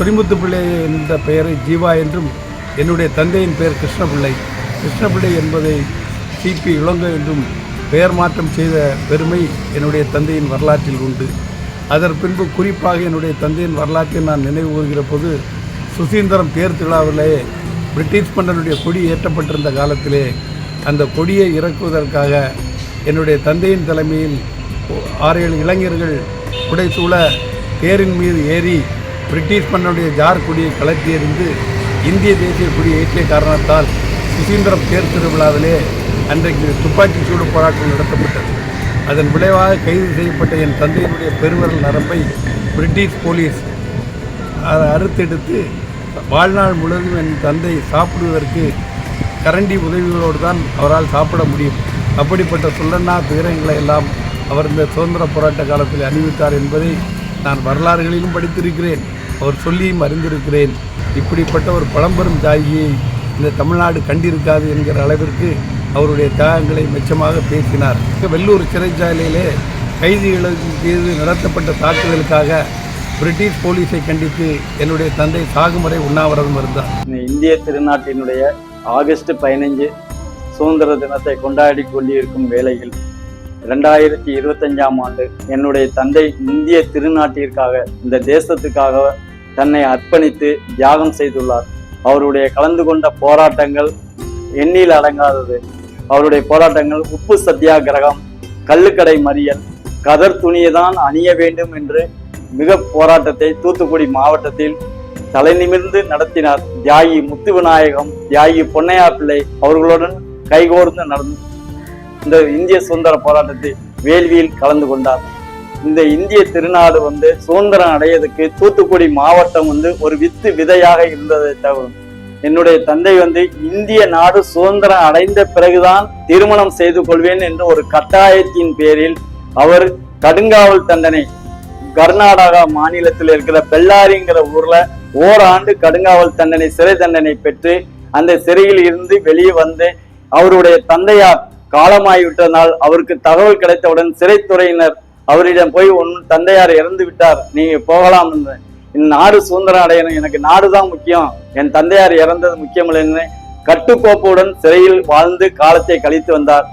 சொரிமுத்து பிள்ளை என்ற பெயரை ஜீவா என்றும் என்னுடைய தந்தையின் பெயர் கிருஷ்ணபிள்ளை கிருஷ்ணபிள்ளை என்பதை சிபி இளங்கோ என்றும் பெயர் மாற்றம் செய்த பெருமை என்னுடைய தந்தையின் வரலாற்றில் உண்டு. அதன் பின்பு குறிப்பாக என்னுடைய தந்தையின் வரலாற்றை நான் நினைவு கூறுகிற போது சுசீந்திரம் தேர் திருவிழாவிலே பிரிட்டிஷ் மன்னனுடைய கொடி ஏற்றப்பட்டிருந்த காலத்திலே அந்த கொடியை இறக்குவதற்காக என்னுடைய தந்தையின் தலைமையில் ஆறு ஏழு இளைஞர்கள் புடைசூழ தேரின் மீது ஏறி பிரிட்டிஷ் மன்னனுடைய ஜார் கொடியை கலட்டி இந்திய தேசிய கொடி ஏற்றிய காரணத்தால் சுசீந்திரம் தேர் திருவிழாவிலே அன்றைக்கு துப்பாக்கி சூடு போராட்டம் நடத்தப்பட்டது. அதன் விளைவாக கைது செய்யப்பட்ட என் தந்தையினுடைய பெருவரல் நரம்பை பிரிட்டிஷ் போலீஸ் அதை அறுத்தெடுத்து வாழ்நாள் முழுவதும் என் தந்தை சாப்பிடுவதற்கு கரண்டி உதவிகளோடு தான் அவரால் சாப்பிட முடியும். அப்படிப்பட்ட சொல்லண்ணா துயரங்களை எல்லாம் அவர் இந்த சுதந்திர போராட்ட காலத்தில் அணிவித்தார் என்பதை நான் வரலாறுகளிலும் படித்திருக்கிறேன். அவர் சொல்லியும் அறிந்திருக்கிறேன் இப்படிப்பட்ட ஒரு பழம்பெரும் தாயியை இந்த தமிழ்நாடு கண்டிருக்காது என்கிற அளவிற்கு அவருடைய தியாகங்களை மெச்சமாக பேசினார். வெள்ளூர் சிறைச்சாலையிலே கைதிகளுக்கு மீது நடத்தப்பட்ட தாக்குதலுக்காக பிரிட்டிஷ் போலீஸை கண்டித்து என்னுடைய தந்தை சாகுமுறை உண்ணாவிரதம் இருந்தார். இந்திய திருநாட்டினுடைய ஆகஸ்ட் பதினைஞ்சு சுதந்திர தினத்தை கொண்டாடி கொண்டிருக்கும் வேளையில் ரெண்டாயிரத்தி இருபத்தஞ்சாம் ஆண்டு என்னுடைய தந்தை இந்திய திருநாட்டிற்காக இந்த தேசத்துக்காக தன்னை அர்ப்பணித்து தியாகம் செய்துள்ளார். அவருடைய கலந்து கொண்ட போராட்டங்கள் எண்ணில் அடங்காதது. அவருடைய போராட்டங்கள் உப்பு சத்தியாகிரகம் கள்ளுக்கடை மறியல் கதர் துணியை தான் அணிய வேண்டும் என்று மிக போராட்டத்தை தூத்துக்குடி மாவட்டத்தில் தலை நிமிர்ந்து நடத்தினார். தியாகி முத்து விநாயகம் தியாகி பொன்னையா பிள்ளை அவர்களுடன் கைகோர்ந்து நடந்து இந்த இந்திய சுதந்திர போராட்டத்தை வேள்வியில் கலந்து கொண்டார். இந்த இந்திய திருநாடு வந்து சுதந்திரம் அடையதுக்கு தூத்துக்குடி மாவட்டம் வந்து ஒரு வித்து விதையாக இருந்ததை தவிர என்னுடைய தந்தை வந்து இந்திய நாடு சுதந்திரம் அடைந்த பிறகுதான் திருமணம் செய்து கொள்வேன் என்று ஒரு கட்டாயத்தின் பேரில் அவர் கடுங்காவல் தண்டனை கர்நாடகா மாநிலத்தில் இருக்கிற பெல்லாரிங்கிற ஊர்ல ஓராண்டு கடுங்காவல் தண்டனை சிறை தண்டனை பெற்று அந்த சிறையில் இருந்து வெளியே வந்து அவருடைய தந்தையார் காலமாகிவிட்டதனால் அவருக்கு தகவல் கிடைத்தவுடன் சிறைத்துறையினர் அவரிடம் போய் உன் தந்தையார் இறந்து விட்டார். நீங்க போகலாம் என்று. இந்த நாடு சுதந்திரம் அடையணும். எனக்கு நாடுதான் முக்கியம். என் தந்தையார் இறந்தது முக்கியமில்லைன்னு கட்டுக்கோப்புடன் சிறையில் வாழ்ந்து காலத்தை கழித்து வந்தார்.